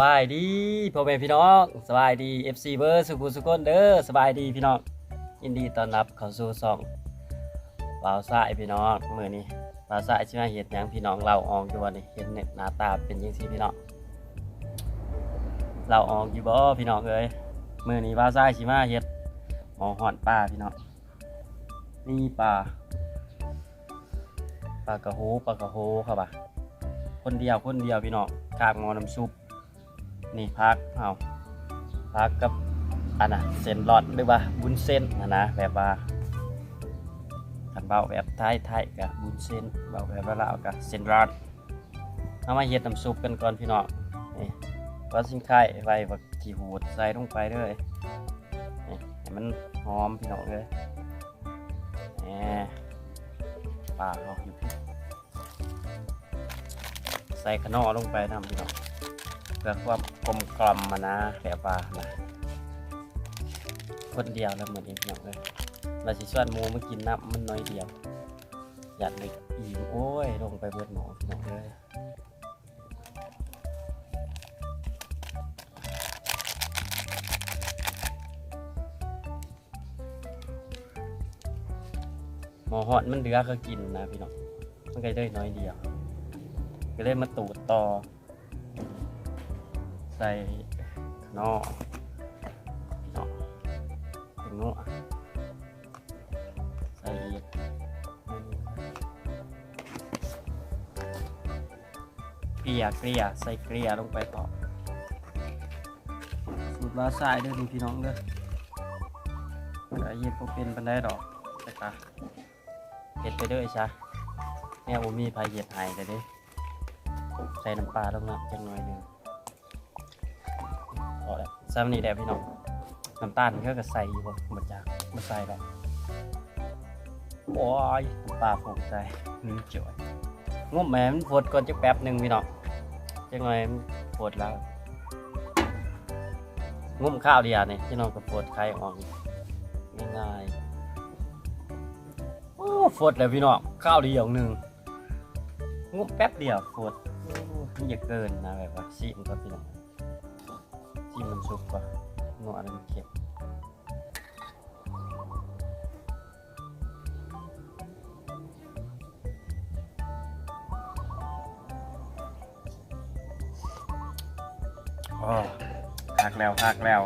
บายดีพ่อแม่พี่น้องสบายดี FC เบอร์สุขุสุขคนเด้อสบายดีพี่น้องยินดีต้อนรับเข้าสู่ช่องบ่าวสายพี่น้องมื้อนี้บ่าวสายสิมาเฮ็ดหยังพี่น้องเราออกอยู่บ่นี่เห็นเนี่ยหน้าตาเป็นจังซี่พี่น้องเราออกอยู่บ่พี่น้องเอ้ยมื้อนี้บ่าวสายสิมาเฮ็ดหมอฮ้อนปลาพี่น้องนี่ปลาปลากระโหปลากระโหครับอะคนเดียวคนเดียวพี่น้องกากหมอน้ำซุป นี่พักเอาพักกับอันน่ะเส้นหลอดหรือว่าบุญเส้นนะนะแบบว่าขันเบาแบบไทยไทยกับบุญเส้นเบาแบบว่าลาวกับเส้นหลอดเอามาเฮ็ดน้ำซุปกันก่อนพี่น้องนี่ก็สินไข่ไว้บักขี้หูดใส่ลงไปเลยนี่ให้มันหอมพี่น้องเลยแหมปลาเขาอยู่ใส่ขนอลงไปทำพี่น้อง พื่อความกลมกล่อมมานะแบบว่านะคนเดียวแล้วเหมือนเองพี่น้องเลยเราสิชวนมูมากินน้ำมันน้อยเดียว อยากเลยอิ่มโอ้ย ลงไปเบิดหมอพี่น้องเลยหมอหอดมันเดือก็กินนะพี่น้องมันก็ได้น้อยเดียว ก็เลยมาตูดต่อ ใส่ขนอเนาะเป็นนัวใส่อีกเกลียเกลียใส่เกลี่ยลงไปต่อสูตรลาสายเด้อดูพี่น้องเด้อแต่เย็ดพวกเป็นปันได้ดอกแต่กะเห็ดไปเด้อไอ้ชาเนี่ยผมมีพายเห็ดไห้แต่เด้ใส่น้ำปลาลงน้ำจังหน่อยหนึ่ง ซ้ำนี่แหละพี่น้องน้ำตาลก็ก็ใส่อยู่บ่มาจากมาใส่แล้วโอ้ยปลาผงใส่นี่จ่อยงบแหมมันฟดก่อนจะแป๊บหนึ่งพี่น้องจังมันฟดแล้วงุ้มข้าวเดียวนี่พี่น้องก็ฟดไข่ออกง่ายๆโอ้ฟดแล้วพี่น้องข้าวเดียวหนึ่งงบแป๊บเดียวโคตรมันอย่าเกินนะแบบว่าซีมันก็พี่น้อง ซีมันสุกกว่านัวอันนั้นเค็มอ๋อหักแล้วหักแล้ว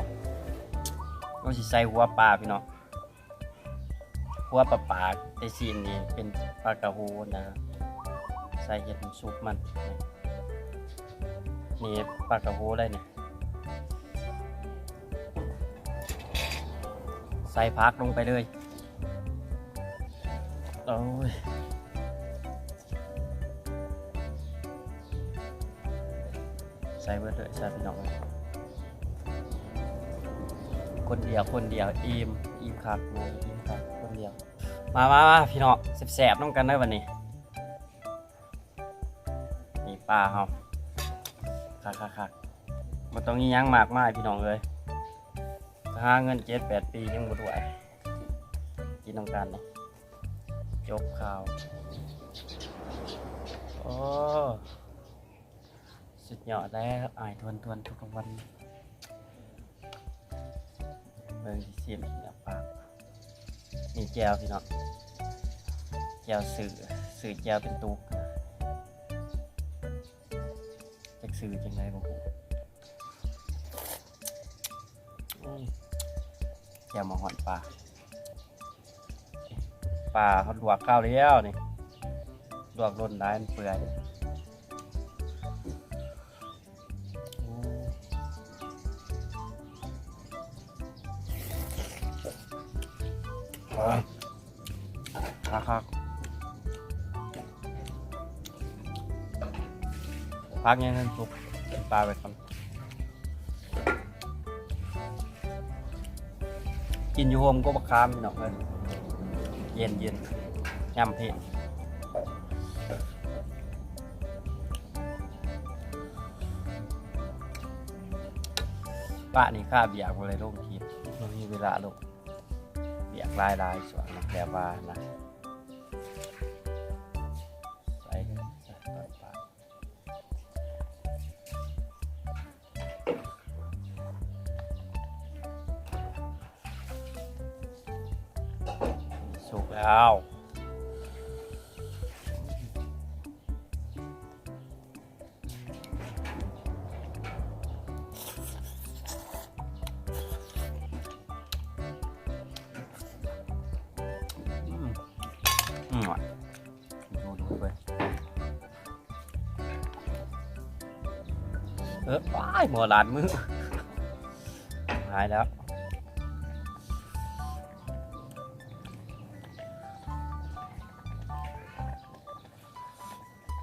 ก็สิใส่หัวปลาพี่น้องหัวปลาปลาไอซีนนี่เป็นปลากระโหนะใส่เห็ดซุปมันนี่ปลากระโหได้เนี่ย ส่พักลงไปเลยโอ้ยใส่เบิดเลยใส่พี่น้องคนเดียวคนเดียวอิ่มอิ่มครับโมอิ่มครับคนเดียว มามามาพี่น้องแสบๆน้องกันได้วันนี้นี่ปลาครับคักคักคักมันต้องยี่ยังมากมายพี่น้องเลย ค่าเงินเจ็ดแปดปียังบ่รวยกินน้องกันนี่จบข่าวโอ้สุดยอดแล้วอายทวนทวนทุกวันเบิ่งที่เสียมอีกแล้วปากนี่แจวพี่น้องแจวสื่อสื่อแจวเป็นตุกจักซื้อจังไรบ่ฮู้อืม แกมาหอนปลาปลาเขาลวกข้าวแล้วนี่ลวกล้นได้มันเปื่อยโอ้ครับครับพักยังเงินสุกปลาไปก่อน กินอยู่โฮมก็บักคามพี่น้องเลยเย็นเย็นยำเผ็ดป้านี่ข้าเบียกเลยลงทีมันมีเวลาลงเบียกลายลายสวนนะแบบว่านะ เออว้ายหมอหลานมือหายแล้ว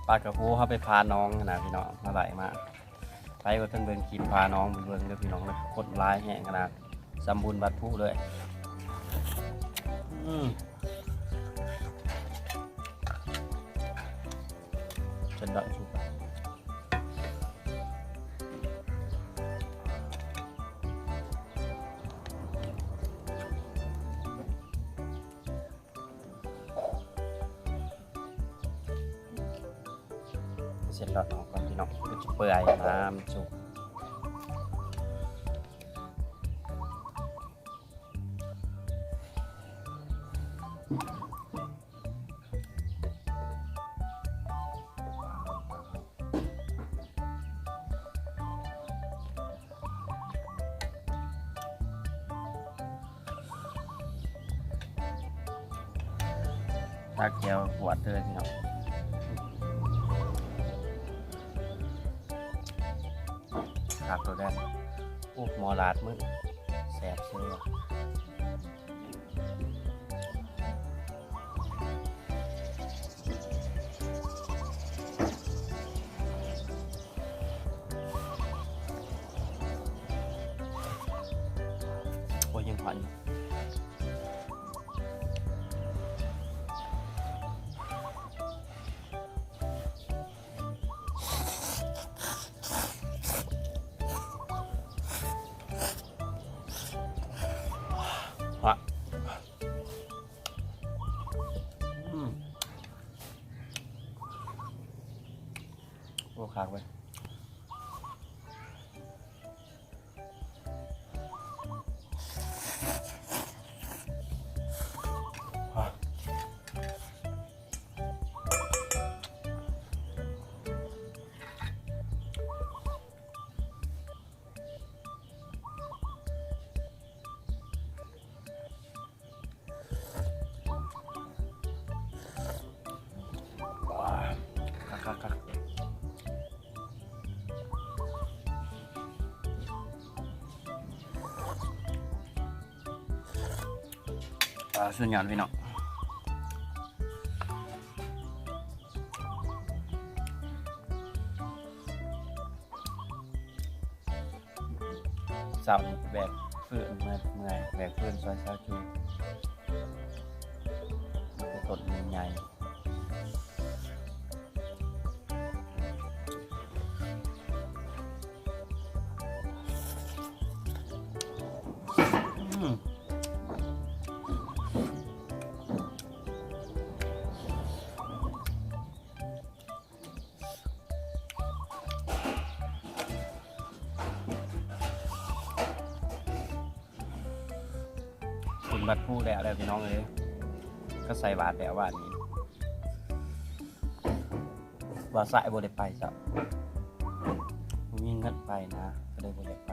ปลากระโพเขาไปพาน้องนะพี่น้องมาไหลมาไปก็ทั้งเบิงกินพาน้องเบิงเด้อพี่น้องเลยคนร้ายแห่งขนาดสมบูรณ์บัดผู้เลยอืมจนดอกชุ พี่น้องก็จะเปื่อยน้ำชุบตาเขียวขวดเลยพี่น้อง แดงโอ้หมอลาดมึงแสบเชื่อโอ้ยยังผ่อน ส่วนงานพี่น้องสับแบบฟืนเมื่อเมื่อยแบกฟืนซอยซอยจูมันจะตดใหญ่ บัดผู้แล้วเลยพี่น้องเลยก็ใส่บาทแล้วว่านี้ว่าใส่บริไปจ้ะมีเงินไปนะก็เลยบริไป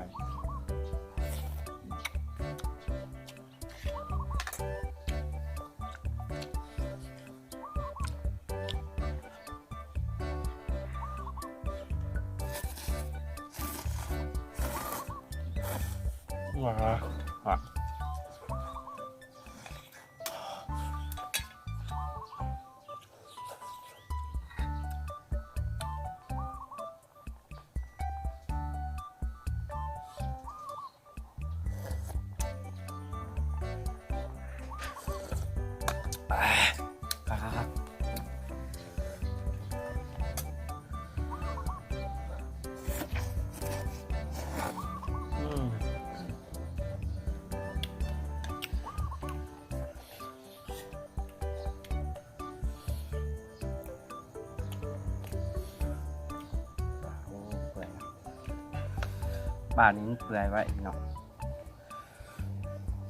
บ้านนี้เปื่อยไว้เนาะ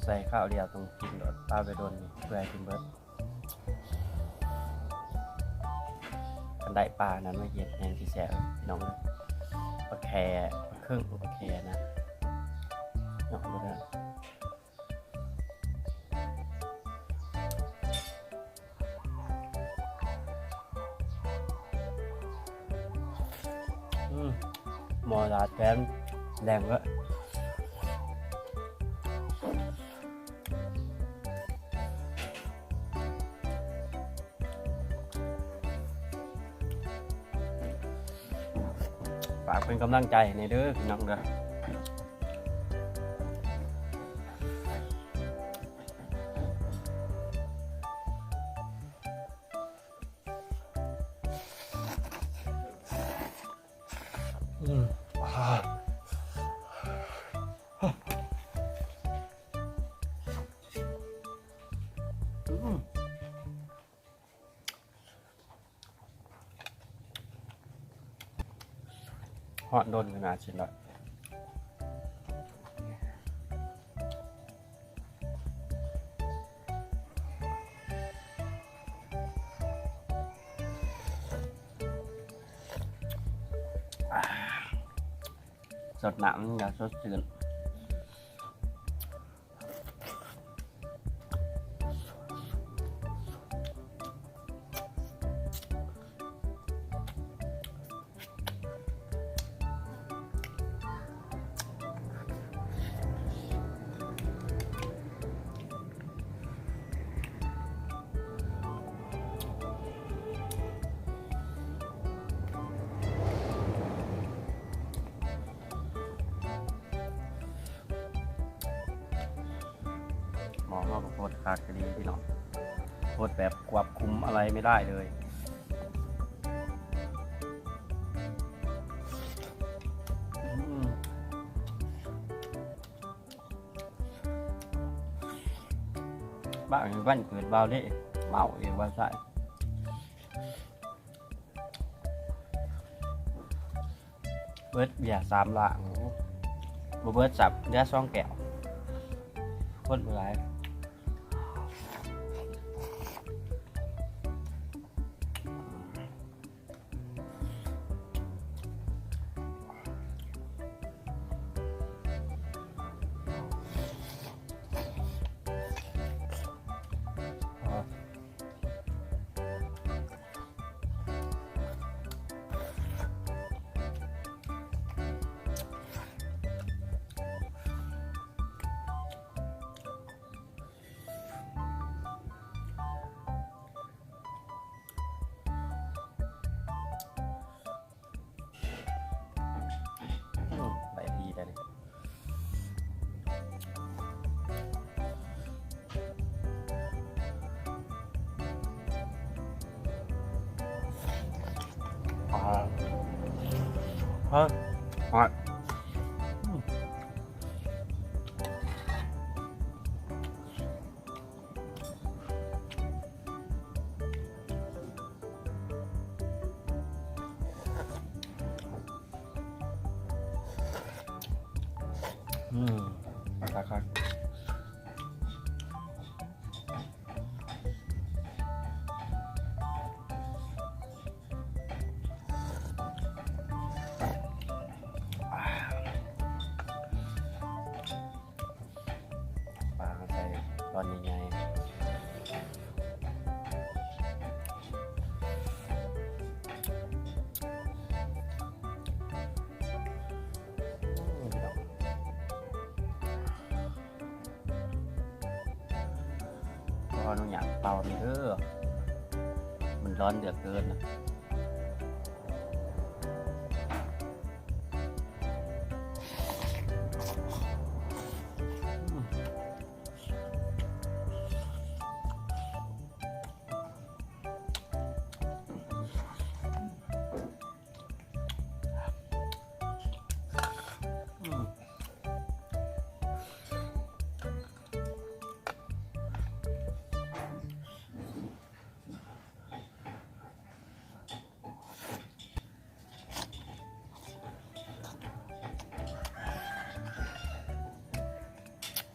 ใส่ข้าวเดียวตรงกินโดดป้าไปโดนเปื่อยกินเบิร์ดกันได้ปลานั้นมาเย็นแนงที่แสลพี่น้องปลาแคร์เครื่องปลาแคร์นะเนาะดูนะ แดงเยอะฝากเป็นกำลังใจในเด้อพี่น้องเด้อ ฮอดโดนขนาดชิ้ มอเขาก็โพดคาดคดีพี่น้องโพดแบบควบคุมอะไรไม่ได้เลยบ้านบ้านเกิดเบาเล่เมาเองว่าใช่เบิร์ดเบียร์สามหลังบเบิร์ดสับเนื้อซองแก้วคนเมื่อยอ๋ เฮ้ยฮอดอืมอืมค พอนุอยากเป่ามีเด้อมันร้อนเดือดเกินนะ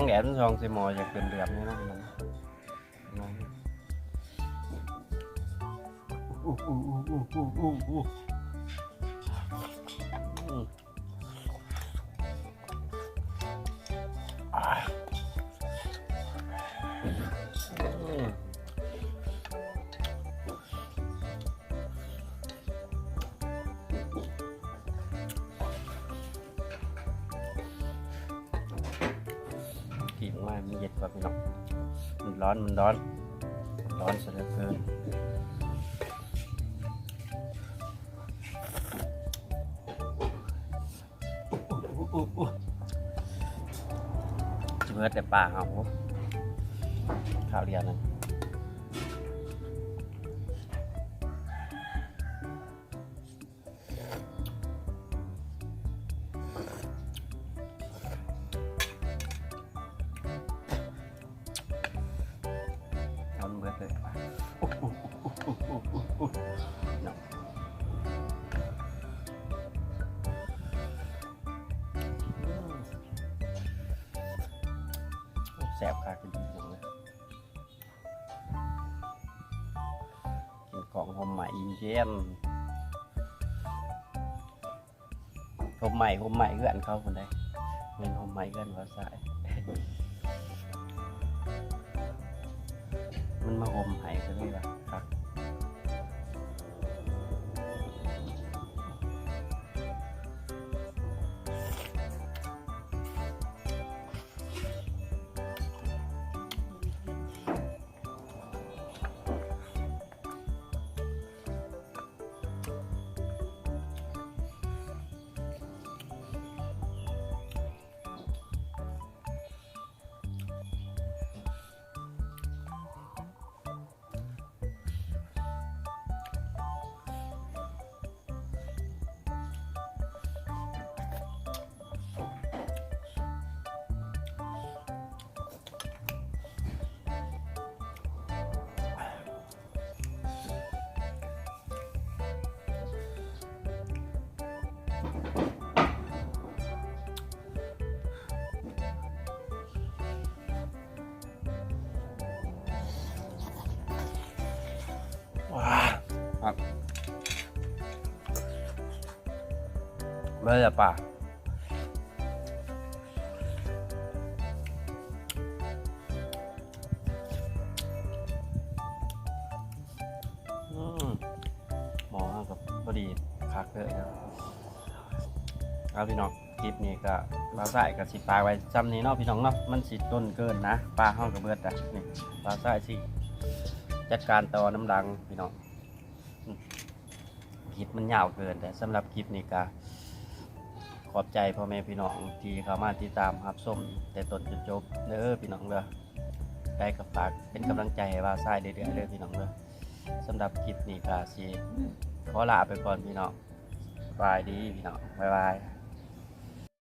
งแดดมันส่องใส่หมออยากเป็นเดือบนี่นะมับอื กินมากมันเย็นกว่าพี่น้องมันร้อนมันร้อน ร้อนเสียเหลือเกินจะเบิดแต่ป่าเอาข้าวเรียนนั่น เอามันเบิดเลยเนาะแสบคากินดีจังเลยกินของหอมใหม่อินเจมหอมใหม่หอมใหม่เพื่อนเขาคนใดเป็นหอมใหม่เพื่อนภาษายมั มาอมใหม่กันเลยว่ะ ไม่ใช่ป่าอืมหมอกับพอดีคักเลยครับเอาพี่น้องคลิปนี้ก็บาใส่กับสิปลาไว้จำนี้เนาะพี่น้องเนาะมันสิต้นเกินนะปลาห้องกับเบิดอะนี่บาใส่สิจัดการต่อน้ำดังพี่น้องคลิปมันยาวเกินแต่สำหรับคลิปนี้ก็ ขอบใจพ่อแม่พี่น้องที่เข้ามาติดตามรับส้มแต่ต้นจนจบเด้อพี่น้องเด้อได้กับฝากเป็นกำลังใจให้ว่าซ้ายเดือยๆเลยพี่น้องเด้อสำหรับคลิปนี้ก็สิขอลาไปก่อนพี่น้องบายดีพี่น้องบ๊ายบาย